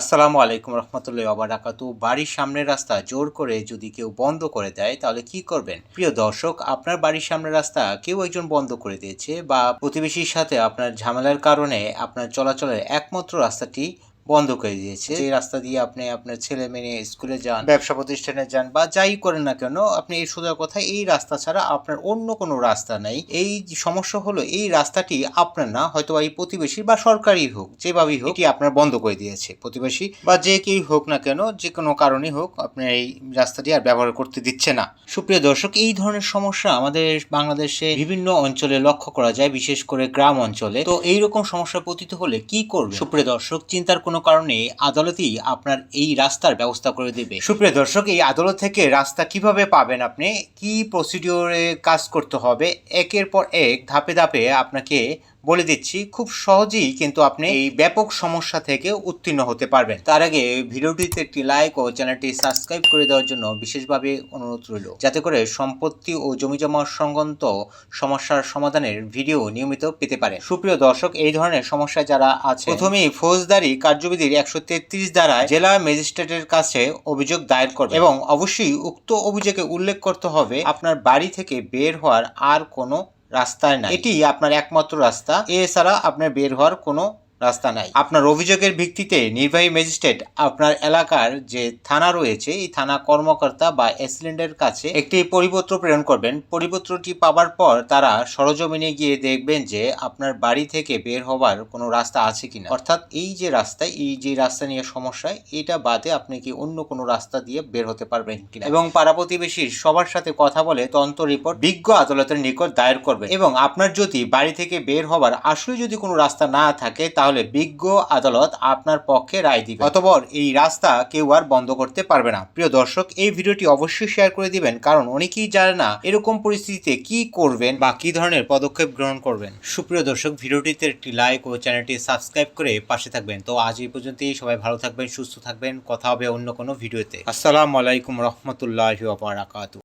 আসসালামু আলাইকুম রহমতুল্লাহ আবারাকাতু বাড়ির সামনের রাস্তা জোর করে যদি কেউ বন্ধ করে দেয়, তাহলে কি করবেন? প্রিয় দর্শক, আপনার বাড়ির সামনের রাস্তা কেউ একজন বন্ধ করে দিয়েছে বা প্রতিবেশীর সাথে আপনার ঝামেলার কারণে আপনার চলাচলের একমাত্র রাস্তাটি বন্ধ করে দিয়েছে। যে রাস্তা দিয়ে আপনি আপনার ছেলে মেয়ে স্কুলে যান ব্যবসা প্রতিষ্ঠানে যান বা যাই করেন না কেন আপনি এই সোজা কথা এই রাস্তা ছাড়া আপনার অন্য কোনো রাস্তা নাই। এই যে সমস্যা হলো এই রাস্তাটি আপনার না হয়তো এই প্রতিবেশী বা সরকারি হোক যেভাবেই হোক এটি আপনার বন্ধ করে দিয়েছে। প্রতিবেশী বা যে কেউ হোক না কেন যে কোনো কারণেই হোক আপনার এই রাস্তাটি আর ব্যবহার করতে দিচ্ছে না। সুপ্রিয় দর্শক এই ধরনের সমস্যা আমাদের বাংলাদেশে বিভিন্ন অঞ্চলে লক্ষ্য করা যায় বিশেষ করে গ্রাম অঞ্চলে। তো এইরকম সমস্যা পতিত হলে কি করবে সুপ্রিয় দর্শক চিন্তার কোনো কারণে আদালতই আপনার এই রাস্তার ব্যবস্থা করে দেবে। সুপ্রিয় দর্শক, এই আদালত থেকে রাস্তা কীভাবে পাবেন আপনি? কি প্রসিডিওরে কাজ করতে হবে? একের পর এক ধাপে ধাপে আপনাকে বলে দিচ্ছি, খুব সহজেই কিন্তু আপনি এই ব্যাপক সমস্যা থেকে উত্তীর্ণ হতে পারবেন। তার আগে ভিডিওটিতে একটি লাইক ও চ্যানেলটি সাবস্ক্রাইব করে দেওয়ার জন্য বিশেষভাবে অনুরোধ রইল। যাতে করে সম্পত্তি ও জমি জমা সংক্রান্ত সমস্যার সমাধানের ভিডিও নিয়মিত পেতে পারে সুপ্রিয় দর্শক, এই ধরনের সমস্যায় যারা আছে প্রথমেই ফৌজদারি কার্যবিধির একশো তেত্রিশ দ্বারা জেলা ম্যাজিস্ট্রেটের কাছে অভিযোগ দায়ের করবে এবং অবশ্যই উক্ত অভিযোগে উল্লেখ করতে হবে, আপনার বাড়ি থেকে বের হওয়ার আর কোনো রাস্তায় নাই। এটি আপনার একমাত্র রাস্তা। এছাড়া আপনার বের হওয়ার কোনো রাস্তা নাই। আপনার অভিযোগের ভিত্তিতে নির্বাহী ম্যাজিস্ট্রেট আপনার এলাকার যে থানা রয়েছে, এই থানা কর্মকর্তা বা অ্যাসিলেন্টের কাছে একটি পরিপত্র প্রেরণ করবেন। পরিপত্রটি পাওয়ার পর তারা সরজমিনে গিয়ে দেখবেন যে আপনার বাড়ি থেকে বের হবার কোনো রাস্তা আছে কিনা। অর্থাৎ এই যে রাস্তা, এই যে রাস্তা নিয়ে সমস্যা, এটা বাদে আপনি কি অন্য কোনো রাস্তা দিয়ে বের হতে পারবেন কিনা? এবং পাড়া প্রতিবেশীর সবার সাথে কথা বলে তন্ত্র রিপোর্ট বিজ্ঞ আদালতের নিকট দায়ের করবেন। এবং আপনার যদি বাড়ি থেকে বের হবার আসলে যদি কোনো রাস্তা না থাকে তাহলে বিজ্ঞ আদালত আপনার পক্ষে রায় দিবে। অতপর এই রাস্তা কেউ আর বন্ধ করতে পারবে না। প্রিয় দর্শক, এই ভিডিওটি অবশ্যই শেয়ার করে দিবেন, কারণ অনেকেই জানে না এরকম পরিস্থিতিতে কি করবেন বা কি ধরনের পদক্ষেপ গ্রহণ করবেন। সুপ্রিয় দর্শক, ভিডিওটিতে একটি লাইক ও চ্যানেলটি সাবস্ক্রাইব করে পাশে থাকবেন। তো আজ এই পর্যন্তই, সবাই ভালো থাকবেন, সুস্থ থাকবেন। কথা হবে অন্য কোনো ভিডিওতে। আসসালামু আলাইকুম রহমতুল্লাহ